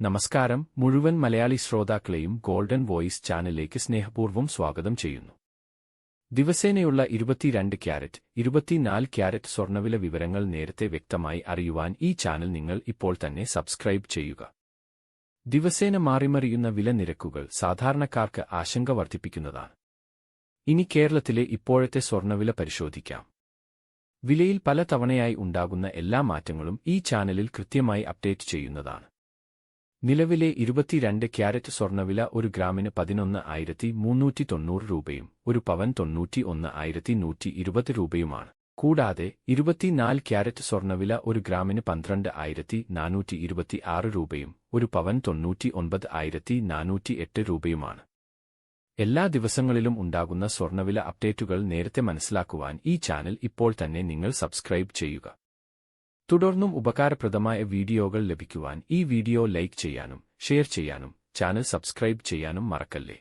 നമസ്കാരം. മുഴുവൻ Malayali ശ്രോതാക്കളെയും golden voice ചാനലിലേക്ക് സ്നേഹപൂർവം സ്വാഗതം ചെയ്യുന്നു. ദിവസേനയുള്ള ഇരുപത്തിരണ്ട് ക്യാരറ്റ് ഇരുപത്തിനാല് ക്യാരറ്റ് സ്വർണവില വിവരങ്ങൾ നേരത്തെ വ്യക്തമായി അറിയുവാൻ ഈ ചാനൽ നിങ്ങൾ ഇപ്പോൾ തന്നെ സബ്സ്ക്രൈബ് ചെയ്യുക. ദിവസേന മാറിമറിയുന്ന വില നിരക്കുകൾ സാധാരണക്കാർക്ക് ആശങ്ക വർദ്ധിപ്പിക്കുന്നതാണ്. ഇനി കേരളത്തിലെ ഇപ്പോഴത്തെ സ്വർണവില പരിശോധിക്കാം. വിലയിൽ പല തവണയായി ഉണ്ടാകുന്ന എല്ലാ മാറ്റങ്ങളും ഈ ചാനലിൽ കൃത്യമായി അപ്ഡേറ്റ് ചെയ്യുന്നതാണ്. നിലവിലെ ഇരുപത്തിരണ്ട് ക്യാരറ്റ് സ്വർണവില ഒരു ഗ്രാമിന് പതിനൊന്ന് ആയിരത്തി മുന്നൂറ്റി തൊണ്ണൂറ് രൂപയും ഒരു പവൻ തൊണ്ണൂറ്റി ഒന്ന് ആയിരത്തി നൂറ്റി ഇരുപത് രൂപയുമാണ്. കൂടാതെ ഇരുപത്തിനാല് ക്യാരറ്റ് സ്വർണവില ഒരു ഗ്രാമിന് പന്ത്രണ്ട് ആയിരത്തി നാനൂറ്റി ഇരുപത്തി ആറ് രൂപയും ഒരു പവൻ തൊണ്ണൂറ്റി ഒൻപത് ആയിരത്തി നാനൂറ്റി എട്ട് രൂപയുമാണ്. എല്ലാ ദിവസങ്ങളിലും ഉണ്ടാകുന്ന സ്വർണവില അപ്ഡേറ്റുകൾ നേരത്തെ മനസ്സിലാക്കുവാൻ ഈ ചാനൽ ഇപ്പോൾ തന്നെ നിങ്ങൾ സബ്സ്ക്രൈബ് ചെയ്യുക. തുടർന്നും ഉപകാരപ്രദമായ വീഡിയോകൾ ലഭിക്കുവാൻ ഈ വീഡിയോ ലൈക്ക് ചെയ്യാനും ഷെയർ ചെയ്യാനും ചാനൽ സബ്സ്ക്രൈബ് ചെയ്യാനും മറക്കല്ലേ?